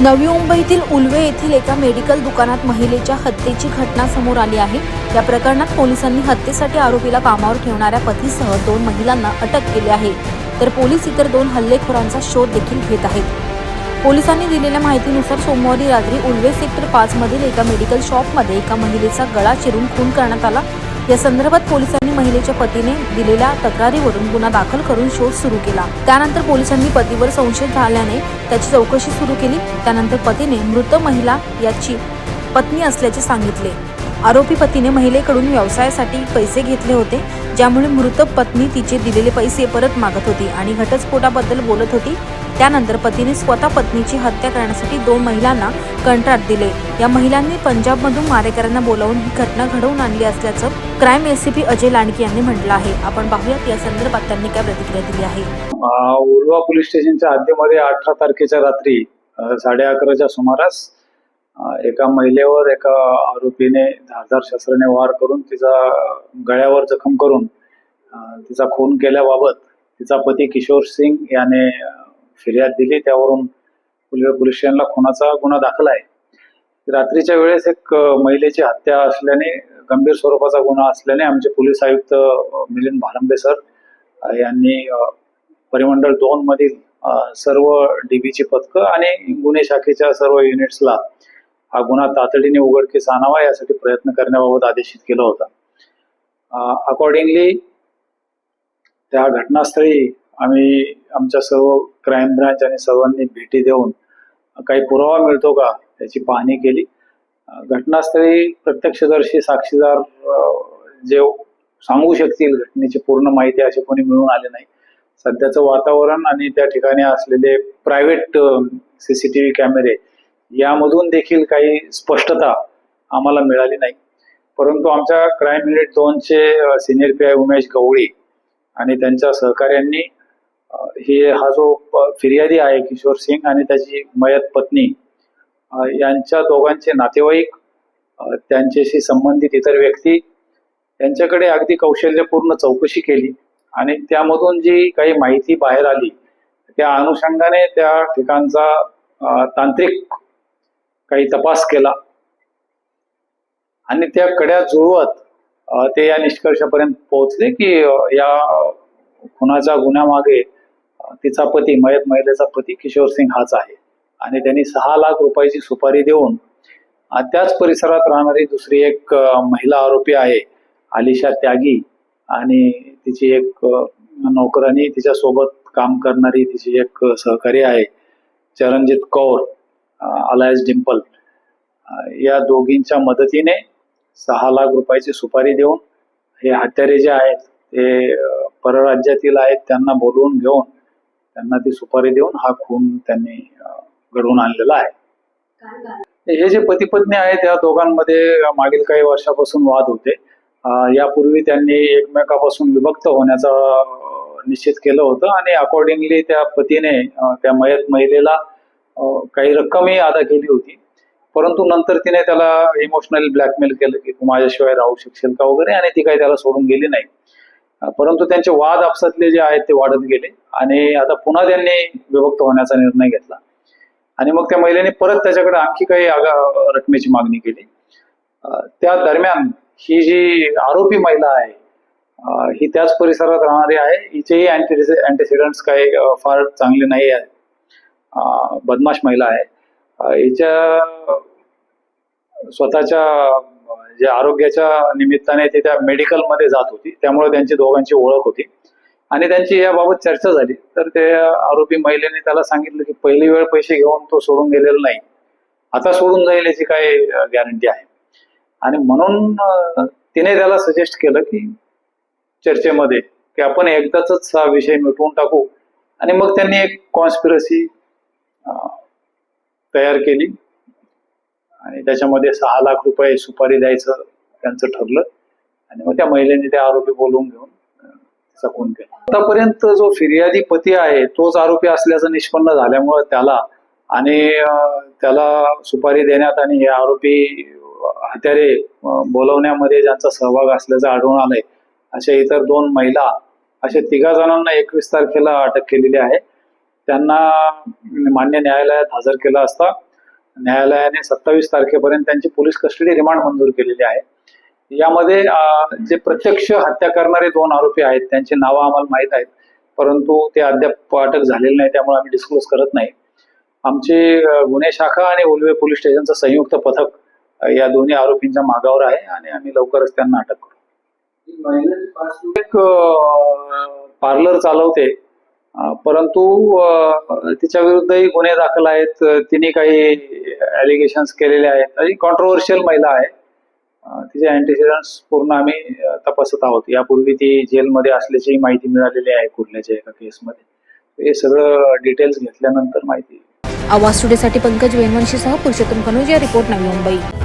नवी मुंबईतील उल्वे येथील एका मेडिकल दुकानात महिलेच्या हत्येची घटना समोर आली आहे. या प्रकरणात पोलिसांनी हत्येसाठी आरोपीला कामावर ठेवणाऱ्या पतीसह दोन महिलांना अटक केली आहे. तर पोलीस इतर दोन हल्लेखोरांचा शोध देखील घेत आहेत. पोलिसांनी दिलेल्या माहितीनुसार सोमवारी रात्री उल्वे सेक्टर पाच मधील एका मेडिकल शॉपमध्ये एका महिलेचा गळा चिरून खून करण्यात आला. या संदर्भात पोलिसांनी महिलेच्या पतीने दिलेल्या तक्रारीवरून गुन्हा दाखल करून शोध सुरू केला. त्यानंतर पोलिसांनी पतीवर संशय झाल्याने त्याची चौकशी सुरू केली. त्यानंतर पतीने मृत महिला याची पत्नी असल्याचे सांगितले. आरोपी पतीने महिलेकडून व्यवसायासाठी पैसे घेतले होते ज्यामुळे मृत पत्नी तिचे दिलेले पैसे परत मागत होती आणि घटस्फोटाबद्दल बोलत होती. त्यानंतर पतीने स्वतः पत्नीची हत्या करण्यासाठी दोन महिलांना कंत्राट दिले. या महिलांनी पंजाबमधून मारेकऱ्यांना बोलावून ही घटना घडवून आणली असल्याचं क्राईम एसीपी अजय लांडके यांनी म्हटलं आहे. आपण पाहूयात या संदर्भात त्यांनी काय प्रतिक्रिया दिली आहे. उर्वा पोलीस स्टेशनच्या हद्दीमध्ये अठरा तारखेच्या रात्री साडे अकराच्या सुमारास एका महिलेवर एका आरोपीने धारधार शस्त्राने वार करून तिचा गळ्यावर जखम करून तिचा खून केल्याबाबत तिचा पती किशोर सिंग याने फिर्याद दिली त्यावरून उल्वे पोलीस स्टेशनला खुनाचा गुन्हा दाखल आहे. रात्रीच्या वेळेस एक महिलेची हत्या असल्याने गंभीर स्वरूपाचा गुन्हा असल्याने आमचे पोलीस आयुक्त मिलिंद भारंबे सर यांनी परिमंडळ दोन मधील सर्व डीबीची पथकं आणि गुन्हे शाखेच्या सर्व युनिट्सला हा गुन्हा तातडीने उघडकीस आणावा यासाठी प्रयत्न करण्याबाबत आदेशित केला होता. अकॉर्डिंगली त्या घटनास्थळी आम्ही आमच्या सर्व क्राईम ब्रांच आणि सर्वांनी भेटी देऊन काही पुरावा मिळतो का याची पाहणी केली. घटनास्थळी प्रत्यक्षदर्शी साक्षीदार जे सांगू शकतील घटनेची पूर्ण माहिती असे कोणी मिळून आले नाही. सध्याचं वातावरण आणि त्या ठिकाणी असलेले प्रायव्हेट सीसीटीव्ही कॅमेरे यामधून देखील काही स्पष्टता आम्हाला मिळाली नाही. परंतु आमच्या क्राईम युनिट दोनचे senior P I Umesh Gawali आणि त्यांच्या सहकाऱ्यांनी हे हा जो फिर्यादी आहे किशोर सिंग आणि त्याची मयत पत्नी यांच्या दोघांचे नातेवाईक त्यांच्याशी संबंधित इतर व्यक्ती त्यांच्याकडे अगदी कौशल्यपूर्ण चौकशी केली आणि त्यामधून जी काही माहिती बाहेर आली त्या अनुषंगाने त्या ठिकाणचा तांत्रिक काही तपास केला आणि त्या कड्या जुळवत ते या निष्कर्षापर्यंत पोहोचले की या खुनाच्या गुन्ह्यामागे तिचा पती मयत महिलेचा पती किशोर सिंग हाच आहे. आणि त्यांनी सहा लाख रुपयाची सुपारी देऊन त्याच परिसरात राहणारी दुसरी एक महिला आरोपी आहे आलिशा त्यागी. आणि तिची एक नोकरानी तिच्या सोबत काम करणारी तिची एक सहकारी आहे चरणजित कौर अलायस डिम्पल या दोघींच्या मदतीने सहा लाख रुपयाची सुपारी देऊन हे हत्यारे जे आहेत ते परराज्यातील आहेत त्यांना बोलवून घेऊन त्यांना ती सुपारी देऊन हा खून त्यांनी घडवून आणलेला आहे. हे जे पती पत्नी आहेत या दोघांमध्ये मागील काही वर्षापासून वाद होते. यापूर्वी त्यांनी एकमेकापासून विभक्त होण्याचा निश्चित केलं होतं आणि अकॉर्डिंगली त्या पतीने त्या मयत महिलेला काही रक्कमही अदा केली होती. परंतु नंतर तिने त्याला इमोशनली ब्लॅकमेल केलं की तू माझ्याशिवाय राहू शकशील का वगैरे आणि ती काही त्याला सोडून गेली नाही. परंतु त्यांचे वाद आपसातले जे आहेत ते वाढत गेले आणि आता पुन्हा त्यांनी विभक्त होण्याचा निर्णय घेतला. आणि मग त्या महिलेने परत त्याच्याकडे आणखी काही आगा रकमेची मागणी केली. त्या दरम्यान ही जी आरोपी महिला आहे ही त्याच परिसरात राहणारी आहे. हिचेही अँटी अँटीसिडंट्स काही फार चांगले नाही आहेत. बदमाश महिला आहे. हिच्या स्वतःच्या जे आरोग्याच्या निमित्ताने ते त्या मेडिकलमध्ये जात होती. त्यामुळे त्यांची दोघांची ओळख होती. आणि त्यांची याबाबत चर्चा झाली. तर ते आरोपी महिलेने त्याला सांगितलं की पहिली वेळ पैसे घेऊन तो सोडून गेलेला नाही. आता सोडून जाईल याची काय गॅरंटी आहे? आणि म्हणून तिने त्याला सजेस्ट केलं की चर्चेमध्ये की आपण एकदाच हा विषय मिटवून टाकू. आणि मग त्यांनी एक कॉन्स्पिरसी तयार केली. आणि त्याच्यामध्ये सहा लाख रुपये सुपारी द्यायचं त्यांचं ठरलं. आणि मग त्या महिलेने त्या आरोपी बोलवून घेऊन तिचा खून केला. आतापर्यंत जो फिर्यादी पती आहे तोच आरोपी असल्याचं निष्पन्न झाल्यामुळं त्याला आणि त्याला सुपारी देण्यात आणि हे आरोपी हत्यारे बोलवण्यामध्ये ज्यांचा सहभाग असल्याचं आढळून आलंय अशा इतर दोन महिला अशा तिघा जणांना एकवीस तारखेला अटक केलेली आहे. त्यांना मान्य न्यायालयात हजर केलं असता न्यायालयाने सत्तावीस तारखेपर्यंत त्यांची पोलीस कस्टडी रिमांड मंजूर केलेली आहे. यामध्ये जे प्रत्यक्ष हत्या करणारे दोन आरोपी आहेत त्यांची नावं आम्हाला माहीत आहेत परंतु ते अद्याप अटक झालेले नाही त्यामुळे आम्ही डिस्क्लोज करत नाही. आमची गुन्हे शाखा आणि उलवे पोलीस स्टेशनचं संयुक्त पथक या दोन्ही आरोपींच्या मागावर आहे आणि आम्ही लवकरच त्यांना अटक करू. एक पार्लर चालवते. परंतु तिच्या विरुद्धही गुन्हे दाखल आहेत. तिने काही ॲलिगेशन्स केलेले आहेत. आणि कॉन्ट्रोवर्शियल महिला आहे. तिचे अँटीसिडंट्स पूर्ण आम्ही तपासत आहोत. यापूर्वी ती जेलमध्ये असल्याची माहिती मिळालेली आहे कुर्ल्याच्या एका केसमध्ये हे सगळं डिटेल्स घेतल्यानंतर माहिती. आवाज स्टुडिओसाठी पंकज वेनवंशीसह पुरुषोत्तम कनोज या रिपोर्ट नवी मुंबई.